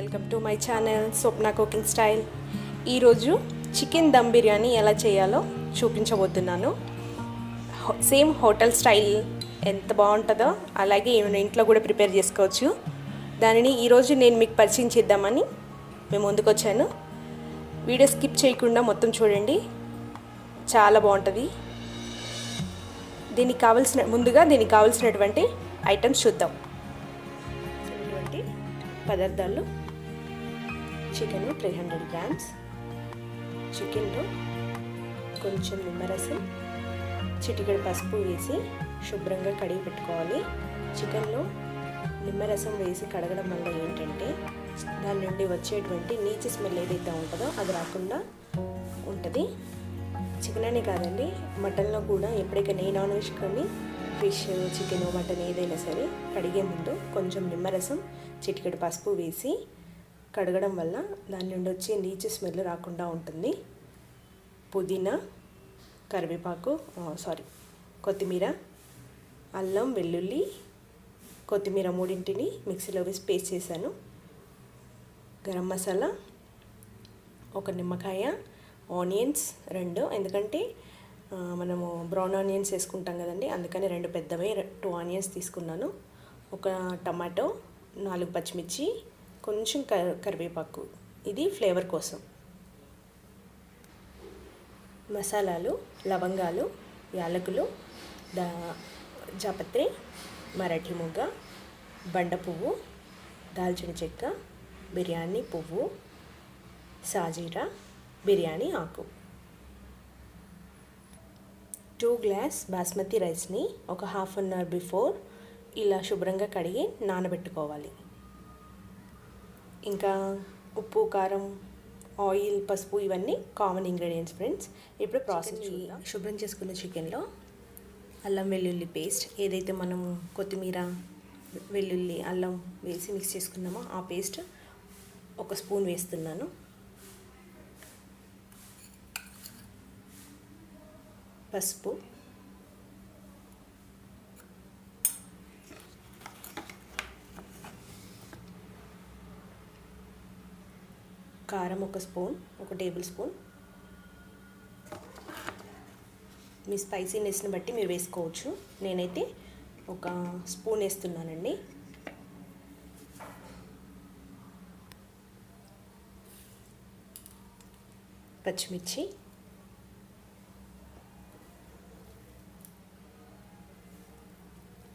Welcome to my channel Swapna cooking style. ఈరోజు chicken dum biryani ఎలా చేయాలో చూపించబోతున్నాను. సేమ్ హోటల్ స్టైల్ ఎంత బాగుంటుందో అలాగే మన ఇంట్లో కూడా ప్రిపేర్ చేసుకోవచ్చు. దానిని ఈరోజు నేను మీకు పరిచయం చేద్దామని మేము ముందుకు వచ్చాను వీడియో స్కిప్ చేయకుండా మొత్తం చూడండి. చాలా బాగుంటుంది. దీనికి కావాల్సిన ముందుగా దీనికి కావాల్సినటువంటి ఐటమ్స్ చూద్దాం. పదార్థాలు. చికెన్ త్రీ హండ్రెడ్ గ్రామ్స్ చికెన్లో కొంచెం నిమ్మరసం చిటికెడు పసుపు వేసి శుభ్రంగా కడిగి పెట్టుకోవాలి. చికెన్లో నిమ్మరసం వేసి కడగడం వల్ల ఏంటంటే దాని నుండి వచ్చేటువంటి నీచు స్మెల్ ఏదైతే ఉంటుందో అది రాకుండా ఉంటుంది. చికెన్ అనే కాదండి మటన్లో కూడా ఎప్పటికైనా నేను నాన్ వెజ్ కానీ ఫిష్ చికెన్ మటన్ ఏదైనా సరే కడిగే ముందు కొంచెం నిమ్మరసం చిటికెడు పసుపు వేసి కడగడం వల్ల దాని నుండి వచ్చే నీచు స్మెల్ రాకుండా ఉంటుంది. పుదీనా కరివేపాకు సారీ కొత్తిమీర అల్లం వెల్లుల్లి కొత్తిమీర మూడింటిని మిక్సీలో వేసి పేస్ట్ చేశాను. గరం మసాలా ఒక నిమ్మకాయ ఆనియన్స్ రెండు ఎందుకంటే మనము బ్రౌన్ ఆనియన్స్ వేసుకుంటాం కదండి అందుకని రెండు పెద్దవి టూ ఆనియన్స్ తీసుకున్నాను. ఒక టమాటో నాలుగు పచ్చిమిర్చి కొంచెం క కరివేపాకు. ఇది ఫ్లేవర్ కోసం. మసాలాలు లవంగాలు యాలకులు దా జాపత్రి మరాఠీ మొగ్గ బండ పువ్వు దాల్చిన చెక్క బిర్యానీ పువ్వు సాజీరా బిర్యానీ ఆకు. టూ గ్లాస్ బాస్మతి రైస్ని ఒక హాఫ్ అన్ అవర్ బిఫోర్ ఇలా శుభ్రంగా కడిగి నానబెట్టుకోవాలి. ఇంకా ఉప్పు కారం ఆయిల్ పసుపు ఇవన్నీ కామన్ ఇంగ్రీడియంట్స్ ఫ్రెండ్స్. ఇప్పుడు ప్రాసెస్ శుభ్రం చేసుకున్న చికెన్లో అల్లం వెల్లుల్లి పేస్ట్. ఏదైతే మనం కొత్తిమీర వెల్లుల్లి అల్లం వేసి మిక్స్ చేసుకున్నామో ఆ పేస్ట్ ఒక స్పూన్ వేస్తున్నాను. పసుపు. కారం ఒక స్పూన్ ఒక టేబుల్ స్పూన్. మీ స్పైసీనెస్ని బట్టి మీరు వేసుకోవచ్చు. నేనైతే ఒక స్పూన్ వేస్తున్నానండి. పచ్చిమిర్చి.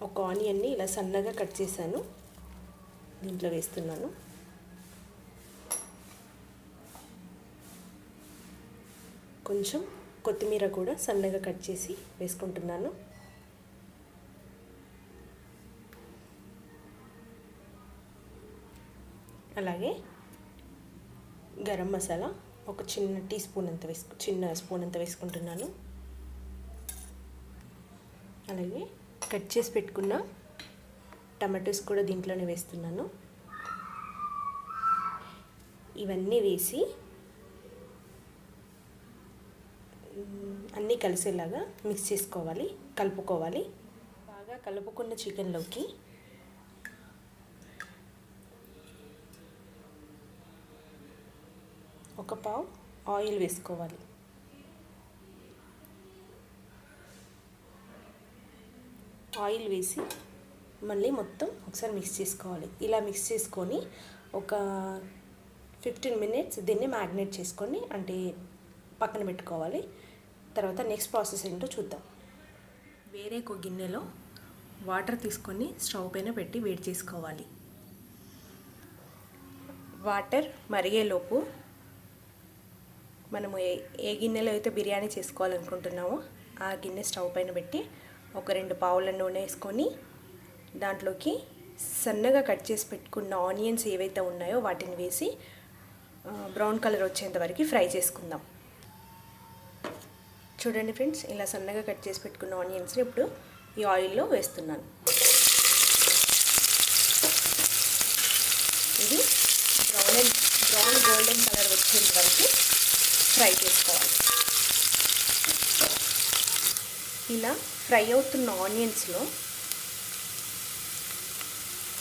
ఒక ఆనియన్ని ఇలా సన్నగా కట్ చేశాను. దీంట్లో వేస్తున్నాను. కొంచెం కొత్తిమీర కూడా సన్నగా కట్ చేసి వేసుకుంటున్నాను. అలాగే గరం మసాలా ఒక చిన్న టీ స్పూన్ అంత వేసుకు చిన్న స్పూన్ అంత వేసుకుంటున్నాను. అలాగే కట్ చేసి పెట్టుకున్న టమాటోస్ కూడా దీంట్లోనే వేస్తున్నాను. ఇవన్నీ వేసి మ్, అన్నీ కలిసేలాగా మిక్స్ చేసుకోవాలి కలుపుకోవాలి. బాగా కలుపుకున్న చికెన్లోకి ఒక పావు ఆయిల్ వేసుకోవాలి. ఆయిల్ వేసి మళ్ళీ మొత్తం ఒకసారి మిక్స్ చేసుకోవాలి. ఇలా మిక్స్ చేసుకొని ఒక ఫిఫ్టీన్ మినిట్స్ దీన్ని మ్యాగ్నేట్ చేసుకొని అంటే పక్కన పెట్టుకోవాలి. తర్వాత నెక్స్ట్ ప్రాసెస్ ఏంటో చూద్దాం. వేరే ఒక గిన్నెలో వాటర్ తీసుకొని స్టవ్ పైన పెట్టి వేడి చేసుకోవాలి. వాటర్ మరిగేలోపు మనము ఏ ఏ గిన్నెలో అయితే బిర్యానీ చేసుకోవాలనుకుంటున్నామో ఆ గిన్నె స్టవ్ పైన పెట్టి ఒక రెండు పావుల నూనె వేసుకొని దాంట్లోకి సన్నగా కట్ చేసి పెట్టుకున్న ఆనియన్స్ ఏవైతే ఉన్నాయో వాటిని వేసి బ్రౌన్ కలర్ వచ్చేంత వరకు ఫ్రై చేసుకుందాం. చూడండి ఫ్రెండ్స్ ఇలా సన్నగా కట్ చేసి పెట్టుకున్న ఆనియన్స్ని ఇప్పుడు ఈ ఆయిల్లో వేస్తున్నాను. ఇది brown and brown golden colour వచ్చేంత వరకు ఫ్రై చేసుకోవాలి. ఇలా ఫ్రై అవుతున్న ఆనియన్స్లో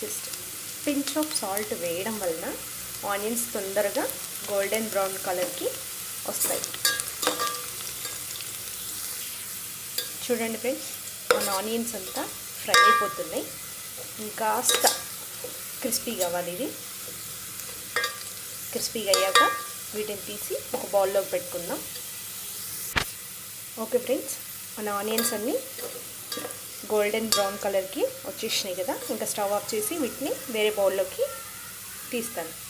జస్ట్ పించ్ ఆఫ్ సాల్ట్ వేయడం వలన ఆనియన్స్ తొందరగా గోల్డెన్ బ్రౌన్ కలర్కి వస్తాయి. చూడండి ఫ్రెండ్స్ మన ఆనియన్స్ అంతా ఫ్రై అయిపోతున్నాయి. ఇంకాస్త క్రిస్పీగా అవ్వాలి ఇది. క్రిస్పీగా అయ్యాక వీటిని తీసి ఒక బౌల్లోకి పెట్టుకుందాం. ఓకే ఫ్రెండ్స్ మన ఆనియన్స్ అన్నీ గోల్డెన్ బ్రౌన్ కలర్కి వచ్చేసినాయి కదా. ఇంకా స్టవ్ ఆఫ్ చేసి వీటిని వేరే బౌల్లోకి తీస్తాను.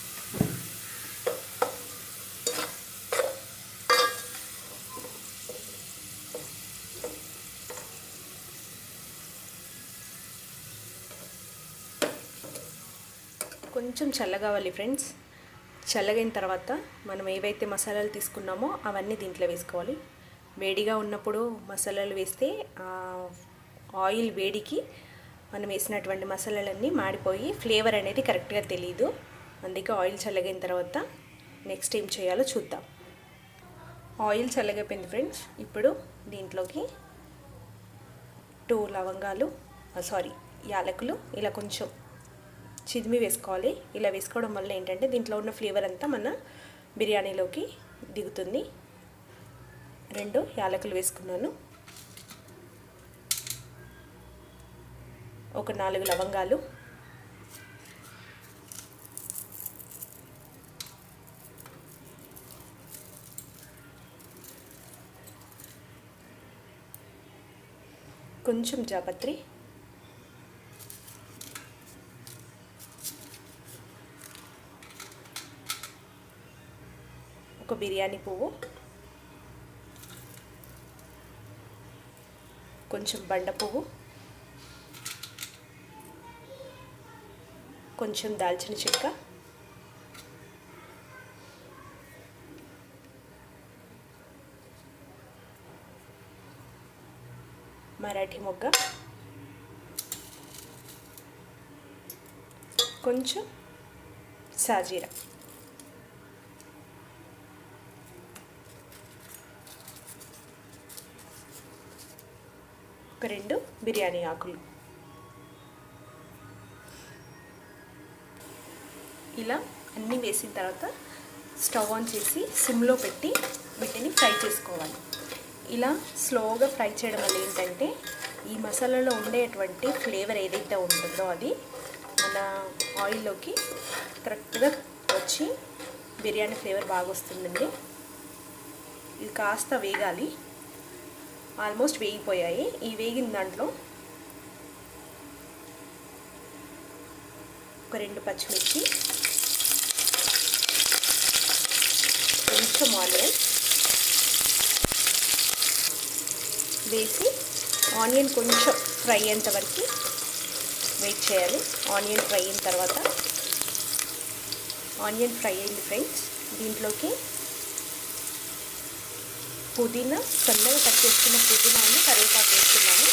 కొంచెం చల్లగావాలి ఫ్రెండ్స్. చల్లగైన తర్వాత మనం ఏవైతే మసాలాలు తీసుకున్నామో అవన్నీ దీంట్లో వేసుకోవాలి. వేడిగా ఉన్నప్పుడు మసాలాలు వేస్తే ఆయిల్ వేడికి మనం వేసినటువంటి మసాలాలన్నీ మాడిపోయి ఫ్లేవర్ అనేది కరెక్ట్గా తెలియదు అందుకే ఆయిల్ చల్లగైన తర్వాత నెక్స్ట్ ఏం చేయాలో చూద్దాం. ఆయిల్ చల్లగైపోయింది ఫ్రెండ్స్. ఇప్పుడు దీంట్లోకి టూ లవంగాలు సారీ యాలకులు ఇలా కొంచెం చిదిమి వేసుకోవాలి. ఇలా వేసుకోవడం వల్ల ఏంటంటే దీంట్లో ఉన్న ఫ్లేవర్ అంతా మన బిర్యానీలోకి దిగుతుంది. రెండు యాలకులు వేసుకున్నాను. ఒక నాలుగు లవంగాలు. కొంచెం జాపత్రి. ఒక బిర్యానీ పువ్వు. కొంచెం బండ పువ్వు. కొంచెం దాల్చిన చెక్క. మరాఠీ మొగ్గ. కొంచెం సాజీరా. ఒక రెండు బిర్యానీ ఆకులు. ఇలా అన్నీ వేసిన తర్వాత స్టవ్ ఆన్ చేసి సిమ్లో పెట్టి వీటిని ఫ్రై చేసుకోవాలి. ఇలా స్లోగా ఫ్రై చేయడం వల్ల ఏంటంటే ఈ మసాలాలో ఉండేటువంటి ఫ్లేవర్ ఏదైతే ఉంటుందో అది మన ఆయిల్లోకి కరెక్ట్గా వచ్చి బిర్యానీ ఫ్లేవర్ బాగా వస్తుందండి. ఇది కాస్త వేగాలి. ఆల్మోస్ట్ వేగిపోయాయి. ఈ వేగిన దాంట్లో ఒక రెండు పచ్చిమిర్చి కొంచెం ఆనియన్ వేసి ఆనియన్ కొంచెం ఫ్రై అయ్యేంత వరకు వెయిట్ చేయాలి. ఆనియన్ ఫ్రై అయిన తర్వాత ఆనియన్ ఫ్రై అయింది ఫ్రెండ్స్. దీంట్లోకి పుదీనా సన్నగా కట్ చేసుకున్న పుదీనాని కరివేపాకు వేస్తున్నాను.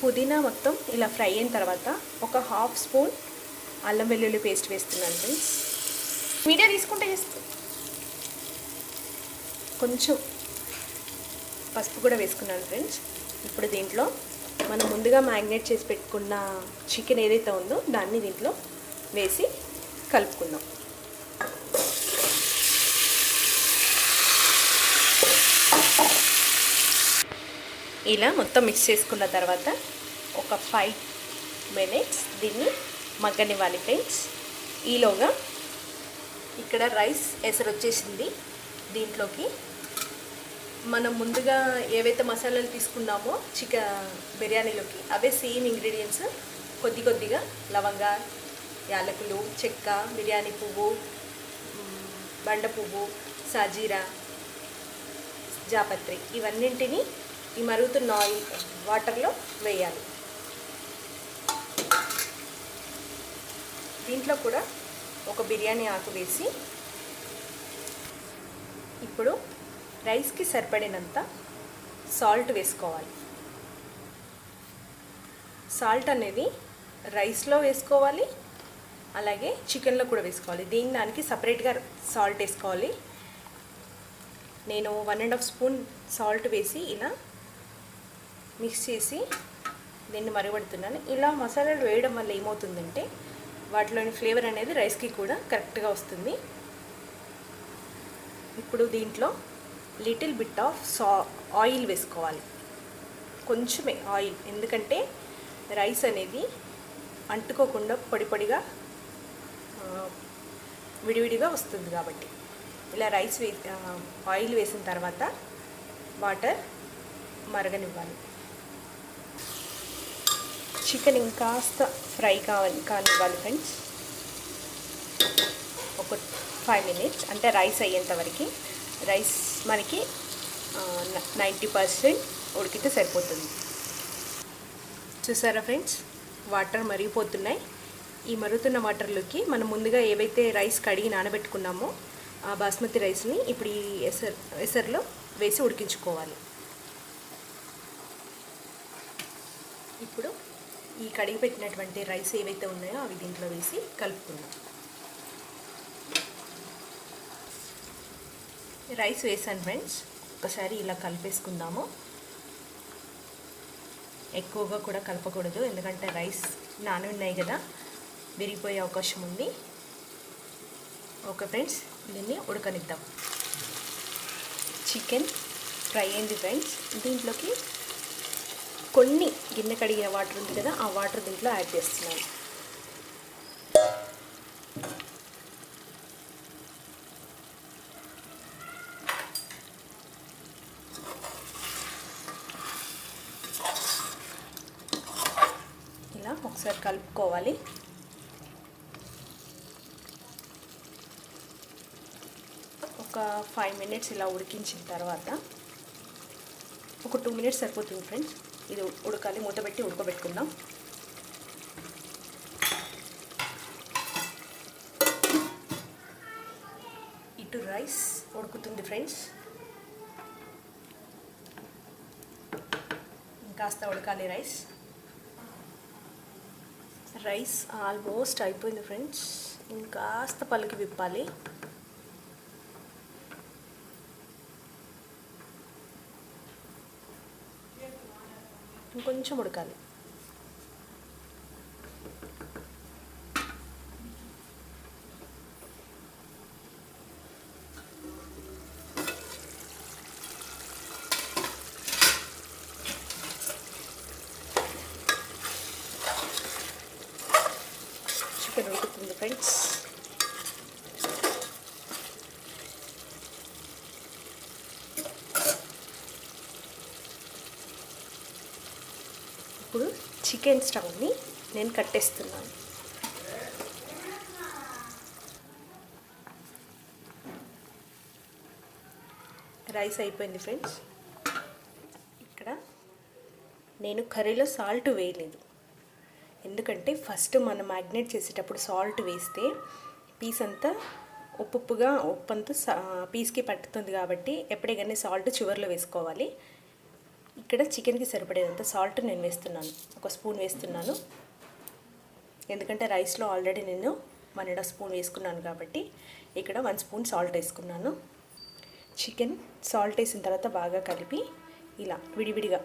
పుదీనా మొత్తం ఇలా ఫ్రై అయిన తర్వాత ఒక హాఫ్ స్పూన్ అల్లం వెల్లుల్లి పేస్ట్ వేస్తున్నాను ఫ్రెండ్స్. మీడియా తీసుకుంటే కొంచెం పసుపు కూడా వేసుకున్నాను ఫ్రెండ్స్. ఇప్పుడు దీంట్లో మనం ముందుగా మ్యాగ్నేట్ చేసి పెట్టుకున్న చికెన్ ఏదైతే ఉందో దాన్ని దీంట్లో వేసి కలుపుకుందాం. ఇలా మొత్తం మిక్స్ చేసుకున్న తర్వాత ఒక ఫైవ్ మినిట్స్ దీన్ని మగ్గనివ్వాలి ఫ్రెండ్స్ ఈలోగా ఇక్కడ రైస్ ఎసరు వచ్చేసింది. దీంట్లోకి మనం ముందుగా ఏవైతే మసాలాలు తీసుకున్నామో చికెన్ బిర్యానీలోకి అవే సేమ్ ఇంగ్రీడియంట్స్ కొద్ది కొద్దిగా లవంగా యాలకులు చెక్క బిర్యానీ పువ్వు బండ పువ్వు సాజీరా జాపత్రి ఇవన్నింటినీ ఈ మరుగుతున్న ఆయిల్ వాటర్లో వేయాలి. దీంట్లో కూడా ఒక బిర్యానీ ఆకు వేసి ఇప్పుడు రైస్కి సరిపడినంత సాల్ట్ వేసుకోవాలి. సాల్ట్ అనేది రైస్లో వేసుకోవాలి అలాగే చికెన్లో కూడా వేసుకోవాలి. దీని దానికి సపరేట్గా సాల్ట్ వేసుకోవాలి. నేను one and half spoon salt వేసి ఇలా మిక్స్ చేసి దీన్ని మరగబడుతున్నాను. ఇలా మసాలాలు వేయడం వల్ల ఏమవుతుందంటే వాటిలోని ఫ్లేవర్ అనేది రైస్కి కూడా కరెక్ట్గా వస్తుంది. ఇప్పుడు దీంట్లో లిటిల్ బిట్ ఆఫ్ సా ఆయిల్ వేసుకోవాలి. కొంచెమే ఆయిల్. ఎందుకంటే రైస్ అనేది అంటుకోకుండా పొడిపొడిగా విడివిడిగా వస్తుంది కాబట్టి. ఇలా రైస్ వే ఆయిల్ వేసిన తర్వాత వాటర్ మరగనివ్వాలి. చికెన్ ఇంకాస్త ఫ్రై కావాలి కానివ్వాలి ఫ్రెండ్స్. ఒక ఫైవ్ మినిట్స్ అంటే రైస్ అయ్యేంత వరకు. రైస్ మనకి నైంటీ పర్సెంట్ ఉడికితే సరిపోతుంది. చూసారా ఫ్రెండ్స్? వాటర్ మరిగిపోతున్నాయి. ఈ మరుగుతున్న వాటర్లోకి మనం ముందుగా ఏవైతే రైస్ కడిగి నానబెట్టుకున్నామో ఆ బాస్మతి రైస్ని ఇప్పుడు ఈ ఎసర్ ఎసర్లో వేసి ఉడికించుకోవాలి. ఇప్పుడు ఈ కడిగి పెట్టినటువంటి రైస్ ఏవైతే ఉన్నాయో అవి దీంట్లో వేసి కలుపుకుందాం. రైస్ వేసాను ఫ్రెండ్స్. ఒకసారి ఇలా కలిపేసుకుందాము. ఎక్కువగా కూడా కలపకూడదు ఎందుకంటే రైస్ నానున్నాయి కదా విరిగిపోయే అవకాశం ఉంది. ఓకే ఫ్రెండ్స్ దీన్ని ఉడకనిద్దాం. చికెన్ ఫ్రై అయింది ఫ్రెండ్స్. దీంట్లోకి కొన్ని గిన్నె కడిగిన వాటర్ ఉంది కదా ఆ వాటర్ దీంట్లో యాడ్ చేస్తున్నాను. ఇలా ఒకసారి కలుపుకోవాలి. ఒక ఫైవ్ మినిట్స్ ఇలా ఉడికించిన తర్వాత ఒక టూ మినిట్స్ సరిపోతుంది ఫ్రెండ్స్. ఇది ఉడకాలి మూత పెట్టి ఉడకబెట్టుకుందాం. ఇటు రైస్ ఉడుకుతుంది ఫ్రెండ్స్. కాస్త ఉడకాలి రైస్. రైస్ ఆల్మోస్ట్ అయిపోయింది ఫ్రెండ్స్. ఇంకాస్త పలికి విప్పాలి. ఇంకొంచెం ఉడకాలి చికెన్ ఉడుకుతుంది ఫ్రెండ్స్ ఇప్పుడు చికెన్ స్టవ్ని నేను కట్టేస్తున్నాను. రైస్ అయిపోయింది ఫ్రెండ్స్. ఇక్కడ నేను కర్రీలో సాల్ట్ వేయలేదు. ఎందుకంటే ఫస్ట్ మనం మ్యాగ్నేట్ చేసేటప్పుడు సాల్ట్ వేస్తే పీస్ అంతా ఉప్పు ఉప్పుగా ఉప్పు అంతా సా- పీస్కి పట్టుతుంది కాబట్టి ఎప్పుడే కానీ సాల్ట్ చివరిలో వేసుకోవాలి. ఇక్కడ చికెన్కి సరిపడేదంత సాల్ట్ నేను వేస్తున్నాను. ఒక స్పూన్ వేస్తున్నాను. ఎందుకంటే రైస్లో ఆల్రెడీ నేను వన్ అండ్ స్పూన్ వేసుకున్నాను కాబట్టి ఇక్కడ వన్ స్పూన్ సాల్ట్ వేసుకున్నాను. చికెన్ సాల్ట్ వేసిన తర్వాత బాగా కలిపి ఇలా విడివిడిగా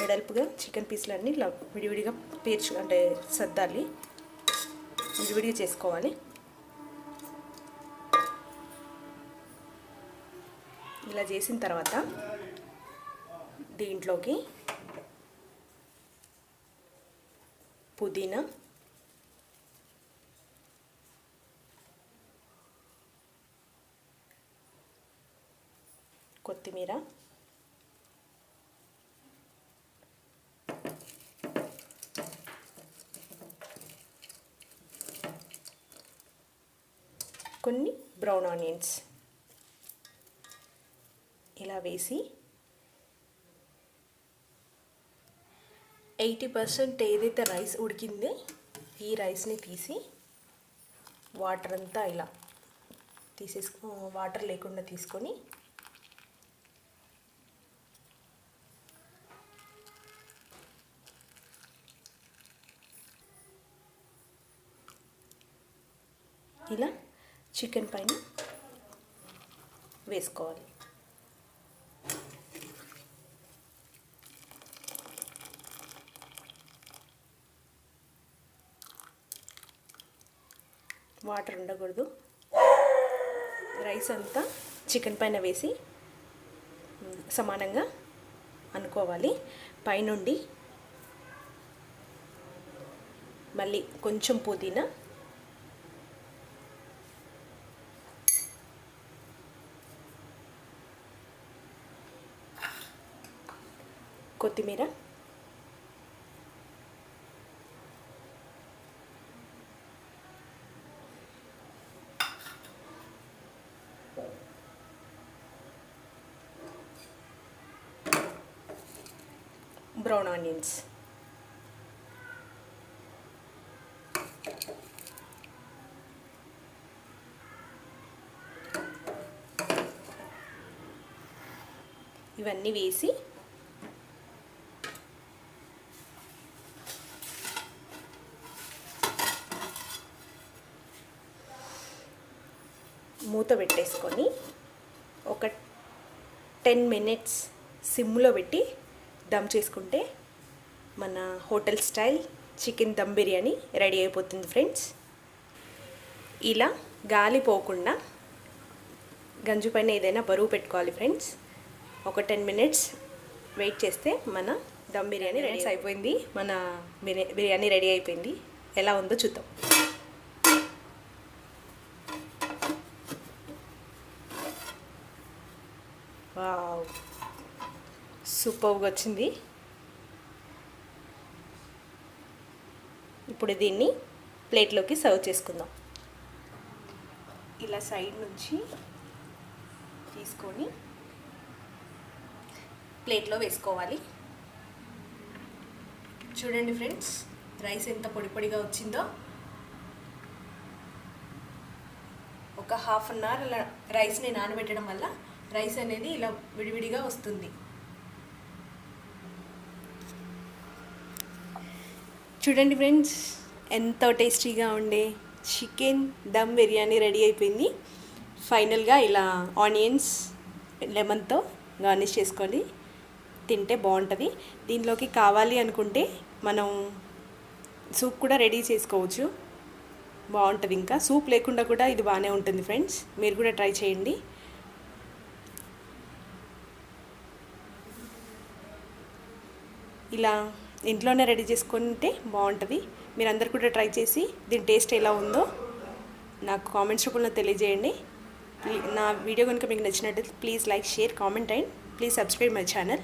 వెడల్పుగా చికెన్ పీసులన్నీ ఇలా విడివిడిగా పేర్చు అంటే సర్దాలి. విడివిడిగా చేసుకోవాలి. ఇలా చేసిన తర్వాత దీంట్లోకి పుదీనా కొత్తిమీర కొన్ని బ్రౌన్ ఆనియన్స్. ఇలా వేసి ఎయిటీ పర్సెంట్ ఏదైతే రైస్ ఉడికింది ఈ రైస్ని తీసి వాటర్ అంతా ఇలా తీసేసుకో వాటర్ లేకుండా తీసుకొని ఇలా చికెన్ పైన వేసుకోవాలి. వాటర్ ఉండకూడదు. రైస్ అంతా చికెన్ పైన వేసి సమానంగా అనుకోవాలి. పైనుండి మళ్ళీ కొంచెం పుదీనా కొత్తిమీర బ్రౌన్ ఆనియన్స్ ఇవన్నీ వేసి మూత పెట్టేసుకొని ఒక టెన్ మినిట్స్ సిమ్లో పెట్టి దమ్ చేసుకుంటే మన hotel style chicken dum biryani ready అయిపోతుంది ఫ్రెండ్స్. ఇలా గాలి పోకుండా గంజు పైన ఏదైనా బరువు పెట్టుకోవాలి ఫ్రెండ్స్. ఒక టెన్ మినిట్స్ వెయిట్ చేస్తే మన దమ్ బిర్యానీ రెడీ అయిపోయింది. మన బిర్యా బిర్యానీ రెడీ అయిపోయింది. ఎలా ఉందో చూద్దాం. సూపర్గా వచ్చింది. ఇప్పుడు దీన్ని ప్లేట్లోకి సర్వ్ చేసుకుందాం. ఇలా సైడ్ నుంచి తీసుకొని ప్లేట్లో వేసుకోవాలి. చూడండి ఫ్రెండ్స్ రైస్ ఎంత పొడి పొడిగా వచ్చిందో. ఒక హాఫ్ అన్ అవర్ అలా రైస్ని నానబెట్టడం వల్ల రైస్ అనేది ఇలా విడివిడిగా వస్తుంది. చూడండి ఫ్రెండ్స్ ఎంతో టేస్టీగా ఉండే చికెన్ దమ్ బిర్యానీ రెడీ అయిపోయింది. ఫైనల్గా ఇలా ఆనియన్స్ లెమన్తో గార్నిష్ చేసుకొని తింటే బాగుంటుంది. దీనిలోకి కావాలి అనుకుంటే మనం సూప్ కూడా రెడీ చేసుకోవచ్చు. బాగుంటుంది ఇంకా. సూప్ లేకుండా కూడా ఇది బాగానే ఉంటుంది ఫ్రెండ్స్. మీరు కూడా ట్రై చేయండి. ఇలా ఇంట్లోనే రెడీ చేసుకుంటే బాగుంటుంది. మీరు అందరు కూడా ట్రై చేసి దీని టేస్ట్ ఎలా ఉందో నాకు కామెంట్స్ రూపంలో తెలియజేయండి. నా వీడియో కనుక మీకు నచ్చినట్లయితే please like share comment and please subscribe my channel.